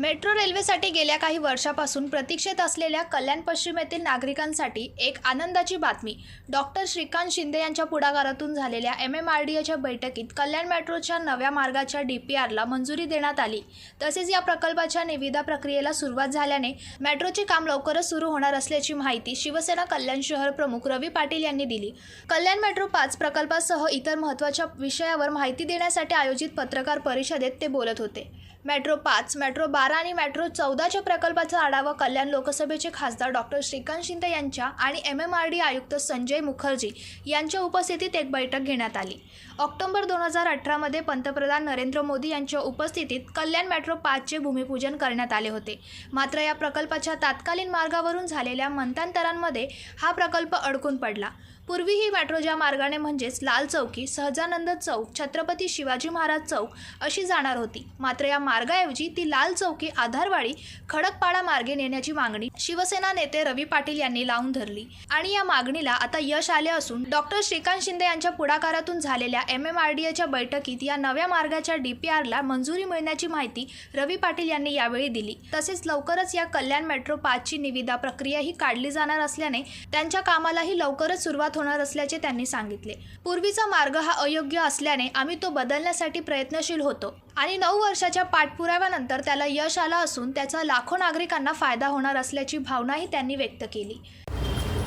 Metro रेल्वेसाठी गेल्या काही वर्षापासून प्रतीक्षेत असलेल्या कल्याण पश्चिमेतील नागरिकांसाठी एक आनंदाची बातमी. डॉक्टर श्रीकांत शिंदे यांच्या पुढाकारातून झालेल्या एम एम आर डी एच्या बैठकीत कल्याण मेट्रोच्या नव्या मार्गाच्या डी पी आरला मंजुरी देण्यात आली. तसेच या प्रकल्पाच्या निविदा प्रक्रियेला सुरुवात झाल्याने मेट्रोचे काम लवकरच सुरू होणार असल्याची माहिती शिवसेना कल्याण शहर प्रमुख रवी पाटील यांनी दिली. कल्याण मेट्रो पाच प्रकल्पासह इतर महत्त्वाच्या विषयावर माहिती देण्यासाठी आयोजित पत्रकार परिषदेत ते बोलत होते. मेट्रो पाच मेट्रो बारा आणि मेट्रो चौदाच्या प्रकल्पाचा आढावा कल्याण लोकसभेचे खासदार डॉक्टर श्रीकांत शिंदे यांच्या आणि एम एम आर डी आयुक्त संजय मुखर्जी यांच्या उपस्थितीत एक बैठक घेण्यात आली. ऑक्टोबर दोन हजार अठरामध्ये पंतप्रधान नरेंद्र मोदी यांच्या उपस्थितीत कल्याण मेट्रो पाचचे भूमिपूजन करण्यात आले होते. मात्र या प्रकल्पाच्या तात्कालीन मार्गावरून झालेल्या मंतांतरांमध्ये हा प्रकल्प अडकून पडला. पूर्वी ही मेट्रो ज्या मार्गाने म्हणजेच लाल चौकी सहजानंद चौक छत्रपती शिवाजी महाराज चौक अशी जाणार होती. मात्र या मार्गाऐवजी ती लाल चौकी आधारवाडी खडकपाडा मार्गे नेण्याची मागणी शिवसेना नेते रवी पाटील यांनी लावून धरली. आणि या मागणीला आता यश आले असून डॉक्टर श्रीकांत शिंदे यांच्या पुढाकारातून झालेल्या एम एम आर डी एच्या बैठकीत या नव्या मार्गाच्या डी पी आरला मंजुरी मिळण्याची माहिती रवी पाटील यांनी यावेळी दिली. तसेच लवकरच या कल्याण मेट्रो पाचची निविदा प्रक्रियाही काढली जाणार असल्याने त्यांच्या कामालाही लवकरच सुरुवात होणार असल्याचे त्यांनी सांगितले. पूर्वीचा मार्ग हा अयोग्य असल्याने आम्ही तो बदलण्यासाठी प्रयत्नशील होतो. आणि नऊ वर्षाच्या पाठपुराव्यानंतर त्याला यश आलं असून त्याचा लाखो नागरिकांना फायदा होणार असल्याची भावनाही त्यांनी व्यक्त केली.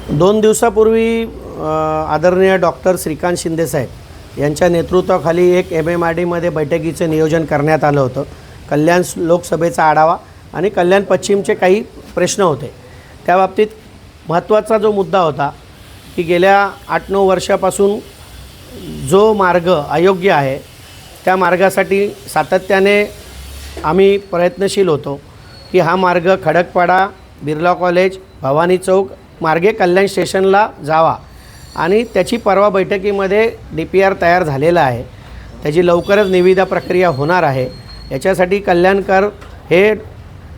दोन दिवसापूर्वी आदरणीय डॉक्टर श्रीकांत शिंदेसाहेब यांच्या नेतृत्वाखाली एक एम एम आर डीमध्ये बैठकीचं नियोजन करण्यात आलं होतं. कल्याण लोकसभेचा आढावा आणि कल्याण पश्चिमचे काही प्रश्न होते. त्या बाबतीत महत्त्वाचा जो मुद्दा होता की गेल्या आठ नऊ वर्षापासून जो मार्ग अयोग्य आहे त्या मार्गासाठी सातत्याने आम्ही प्रयत्नशील होतो की हा मार्ग खडकपाडा बिर्ला कॉलेज भवानी चौक मार्गे कल्याण स्टेशनला जावा. आणि त्याची परवा बैठकीमध्ये डी पी आर तयार झालेला आहे. त्याची लवकरच निविदा प्रक्रिया होणार आहे. याच्यासाठी कल्याणकर हे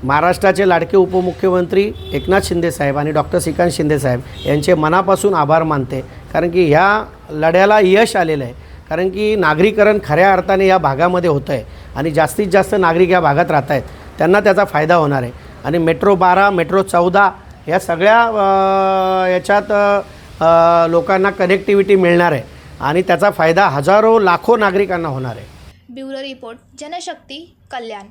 महाराष्ट्राचे लाडके उपमुख्यमंत्री एकनाथ शिंदेसाहेब आणि डॉक्टर श्रीकांत शिंदेसाहेब यांचे मनापासून आभार मानते. कारण की ह्या लढ्याला यश आलेलं आहे. कारण की नागरीकरण खऱ्या अर्थाने या भागामध्ये होतं आहे आणि जास्तीत जास्त नागरिक या भागात राहत आहेत त्यांना त्याचा फायदा होणार आहे. आणि मेट्रो बारा मेट्रो चौदा या सगळ्या याच्यात लोकांना कनेक्टिव्हिटी मिळणार आहे. आणि त्याचा फायदा हजारो लाखो नागरिकांना होणार आहे. Bureau report Janshakti Kalyan.